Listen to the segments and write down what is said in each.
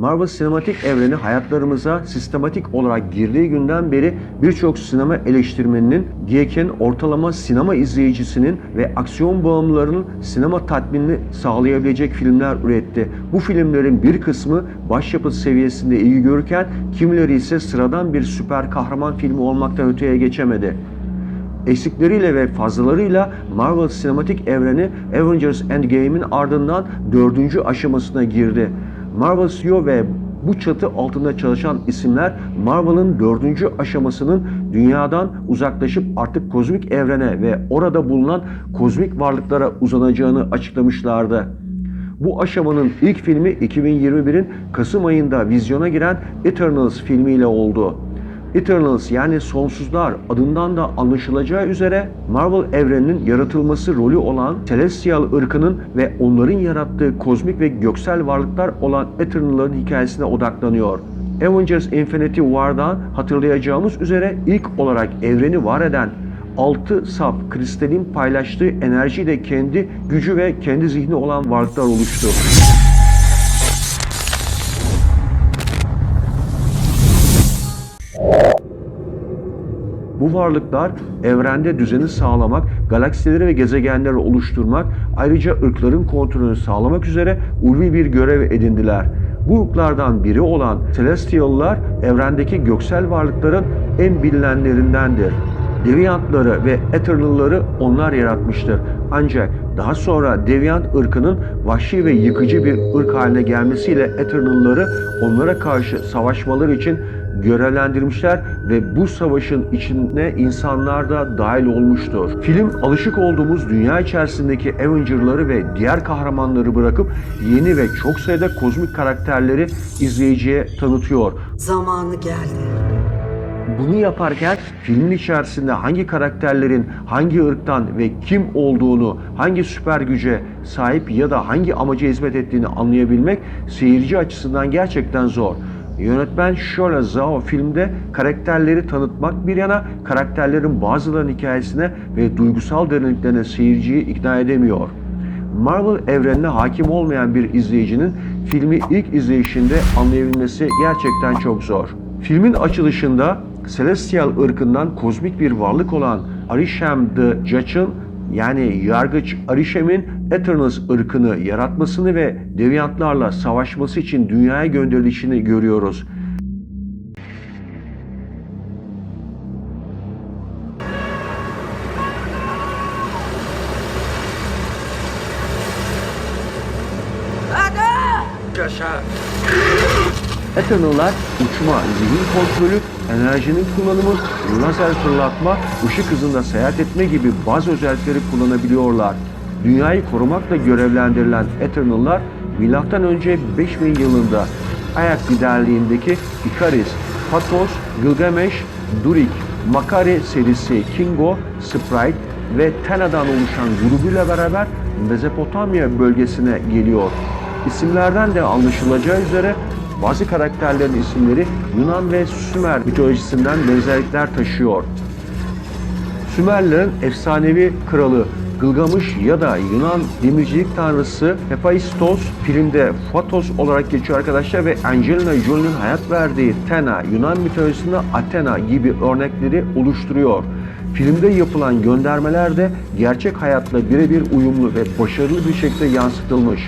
Marvel sinematik evreni hayatlarımıza sistematik olarak girdiği günden beri birçok sinema eleştirmeninin, GİEK'in ortalama sinema izleyicisinin ve aksiyon bağımlılarının sinema tatminini sağlayabilecek filmler üretti. Bu filmlerin bir kısmı başyapıt seviyesinde ilgi görürken kimileri ise sıradan bir süper kahraman filmi olmaktan öteye geçemedi. Eksikleriyle ve fazlalarıyla Marvel sinematik evreni Avengers Endgame'in ardından dördüncü aşamasına girdi. Marvel CEO ve bu çatı altında çalışan isimler Marvel'ın dördüncü aşamasının dünyadan uzaklaşıp artık kozmik evrene ve orada bulunan kozmik varlıklara uzanacağını açıklamışlardı. Bu aşamanın ilk filmi 2021'in Kasım ayında vizyona giren Eternals filmiyle oldu. Eternals yani sonsuzlar adından da anlaşılacağı üzere Marvel evreninin yaratılması rolü olan Celestial ırkının ve onların yarattığı kozmik ve göksel varlıklar olan Eternal'ların hikayesine odaklanıyor. Avengers Infinity War'dan hatırlayacağımız üzere ilk olarak evreni var eden 6 saf kristalin paylaştığı enerjiyle kendi gücü ve kendi zihni olan varlıklar oluştu. Bu varlıklar evrende düzeni sağlamak, galaksileri ve gezegenleri oluşturmak, ayrıca ırkların kontrolünü sağlamak üzere ulvi bir görev edindiler. Bu ırklardan biri olan Celestial'lar evrendeki göksel varlıkların en bilinenlerindendir. Deviantları ve Eternal'ları onlar yaratmıştır. Ancak daha sonra Deviant ırkının vahşi ve yıkıcı bir ırk haline gelmesiyle Eternal'ları onlara karşı savaşmaları için görevlendirmişler ve bu savaşın içine insanlar da dahil olmuştur. Film alışık olduğumuz dünya içerisindeki Avenger'ları ve diğer kahramanları bırakıp yeni ve çok sayıda kozmik karakterleri izleyiciye tanıtıyor. Zamanı geldi. Bunu yaparken filmin içerisinde hangi karakterlerin hangi ırktan ve kim olduğunu, hangi süper güce sahip ya da hangi amaca hizmet ettiğini anlayabilmek seyirci açısından gerçekten zor. Yönetmen Shola Zhao filmde karakterleri tanıtmak bir yana karakterlerin bazılarının hikayesine ve duygusal derinliklerine seyirciyi ikna edemiyor. Marvel evrenine hakim olmayan bir izleyicinin filmi ilk izleyişinde anlayabilmesi gerçekten çok zor. Filmin açılışında Celestial ırkından kozmik bir varlık olan Arishem the Judge'ın yani yargıç Arishem'in Eternals ırkını yaratmasını ve deviantlarla savaşması için dünyaya gönderilişini görüyoruz. Eternal'lar uçma, zihin kontrolü, enerjinin kullanımı, lazer fırlatma, ışık hızında seyahat etme gibi bazı özellikleri kullanabiliyorlar. Dünyayı korumakla görevlendirilen Eternal'lar milattan önce 5000 yılında Ayak liderliğindeki Ikaris, Patos, Gilgamesh, Durik, Makari serisi Kingo, Sprite ve Tena'dan oluşan grubuyla beraber Mezopotamya bölgesine geliyor. İsimlerden de anlaşılacağı üzere bazı karakterlerin isimleri Yunan ve Sümer mitolojisinden benzerlikler taşıyor. Sümerlerin efsanevi kralı Gılgamış ya da Yunan demircilik tanrısı Hephaistos filmde Phatos olarak geçiyor arkadaşlar ve Angelina Jolie'nin hayat verdiği Thena Yunan mitolojisinde Athena gibi örnekleri oluşturuyor. Filmde yapılan göndermeler de gerçek hayatla birebir uyumlu ve başarılı bir şekilde yansıtılmış.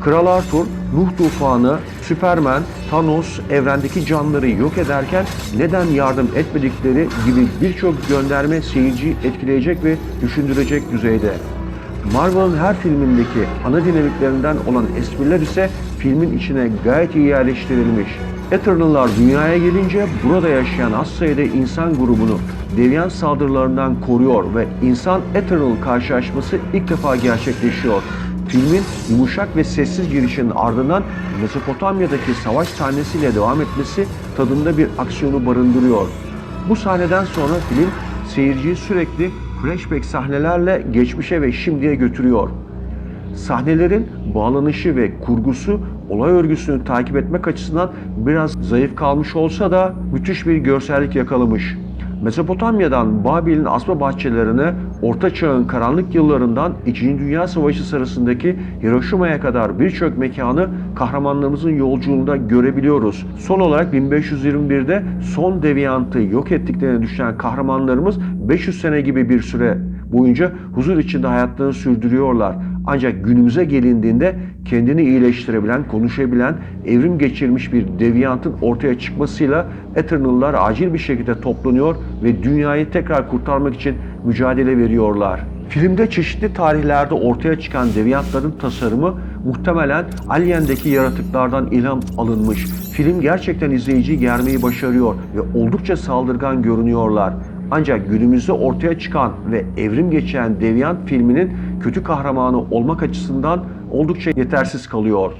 Kral Arthur, Nuh tufanı, Superman, Thanos evrendeki canlıları yok ederken neden yardım etmedikleri gibi birçok gönderme seyirciyi etkileyecek ve düşündürecek düzeyde. Marvel'ın her filmindeki ana dinamiklerinden olan espriler ise filmin içine gayet iyi yerleştirilmiş. Eternal'lar dünyaya gelince burada yaşayan az sayıda insan grubunu deviant saldırılarından koruyor ve insan Eternal karşılaşması ilk defa gerçekleşiyor. Filmin yumuşak ve sessiz girişinin ardından Mezopotamya'daki savaş sahnesiyle devam etmesi tadında bir aksiyonu barındırıyor. Bu sahneden sonra film seyirciyi sürekli flashback sahnelerle geçmişe ve şimdiye götürüyor. Sahnelerin bağlanışı ve kurgusu olay örgüsünü takip etmek açısından biraz zayıf kalmış olsa da müthiş bir görsellik yakalamış. Mezopotamya'dan Babil'in asma bahçelerine, Orta Çağ'ın karanlık yıllarından 2. Dünya Savaşı sırasındaki Hiroşima'ya kadar birçok mekanı kahramanlarımızın yolculuğunda görebiliyoruz. Son olarak 1521'de son deviyantı yok ettiklerini düşünen kahramanlarımız 500 sene gibi bir süre boyunca huzur içinde hayatlarını sürdürüyorlar. Ancak günümüze gelindiğinde kendini iyileştirebilen, konuşabilen, evrim geçirmiş bir deviyantın ortaya çıkmasıyla Eternal'lar acil bir şekilde toplanıyor ve dünyayı tekrar kurtarmak için mücadele veriyorlar. Filmde çeşitli tarihlerde ortaya çıkan deviyantların tasarımı muhtemelen Alien'deki yaratıklardan ilham alınmış. Film gerçekten izleyiciyi germeyi başarıyor ve oldukça saldırgan görünüyorlar. Ancak günümüzde ortaya çıkan ve evrim geçiren Deviant filminin kötü kahramanı olmak açısından oldukça yetersiz kalıyor.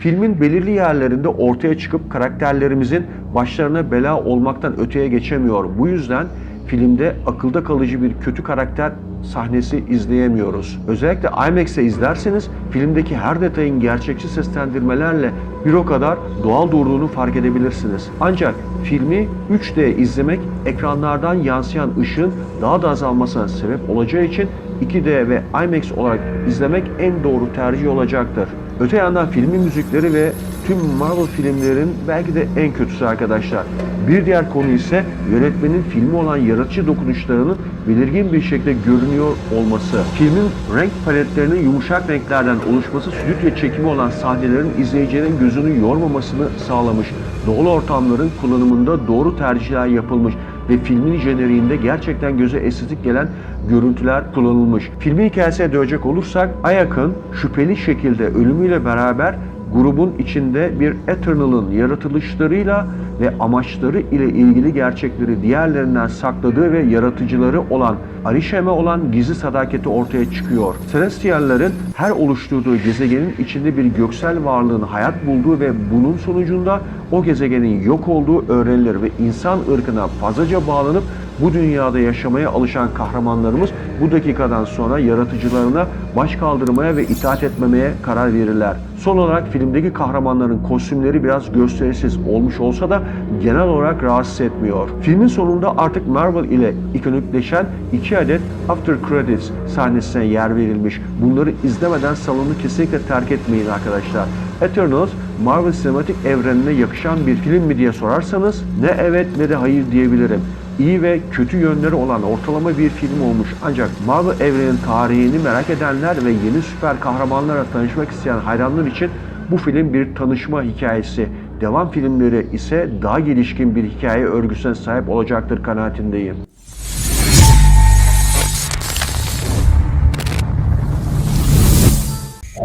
Filmin belirli yerlerinde ortaya çıkıp karakterlerimizin başlarına bela olmaktan öteye geçemiyor. Bu yüzden filmde akılda kalıcı bir kötü karakter sahnesi izleyemiyoruz. Özellikle IMAX'te izlerseniz filmdeki her detayın gerçekçi seslendirmelerle bir o kadar doğal durduğunu fark edebilirsiniz. Ancak filmi 3D izlemek ekranlardan yansıyan ışığın daha da azalmasına sebep olacağı için 2D ve IMAX olarak izlemek en doğru tercih olacaktır. Öte yandan filmin müzikleri ve tüm Marvel filmlerin belki de en kötüsü arkadaşlar. Bir diğer konu ise yönetmenin filmi olan yaratıcı dokunuşlarının belirgin bir şekilde görünüyor olması. Filmin renk paletlerinin yumuşak renklerden oluşması stüdyo çekimi olan sahnelerin izleyicinin gözünü yormamasını sağlamış. Doğal ortamların kullanımında doğru tercihler yapılmış ve filmin jeneriğinde gerçekten göze estetik gelen görüntüler kullanılmış. Filmin hikayesine dönecek olursak Ayak'ın şüpheli şekilde ölümüyle beraber grubun içinde bir Eternal'ın yaratılışlarıyla ve amaçları ile ilgili gerçekleri diğerlerinden sakladığı ve yaratıcıları olan Arishem'e olan gizli sadakati ortaya çıkıyor. Celestial'ların her oluşturduğu gezegenin içinde bir göksel varlığın hayat bulduğu ve bunun sonucunda o gezegenin yok olduğu öğrenilir ve insan ırkına fazlaca bağlanıp bu dünyada yaşamaya alışan kahramanlarımız bu dakikadan sonra yaratıcılarına baş kaldırmaya ve itaat etmemeye karar verirler. Son olarak filmdeki kahramanların kostümleri biraz gösterisiz olmuş olsa da genel olarak rahatsız etmiyor. Filmin sonunda artık Marvel ile ikonikleşen iki adet After Credits sahnesine yer verilmiş. Bunları izlemeden salonu kesinlikle terk etmeyin arkadaşlar. Eternals Marvel sinematik evrenine yakışan bir film mi diye sorarsanız ne evet ne de hayır diyebilirim iyi ve kötü yönleri olan ortalama bir film olmuş ancak Marvel evrenin tarihini merak edenler ve yeni süper kahramanlarla tanışmak isteyen hayranlar için bu film bir tanışma hikayesi. Devam filmleri ise daha gelişkin bir hikaye örgüsüne sahip olacaktır kanaatindeyim.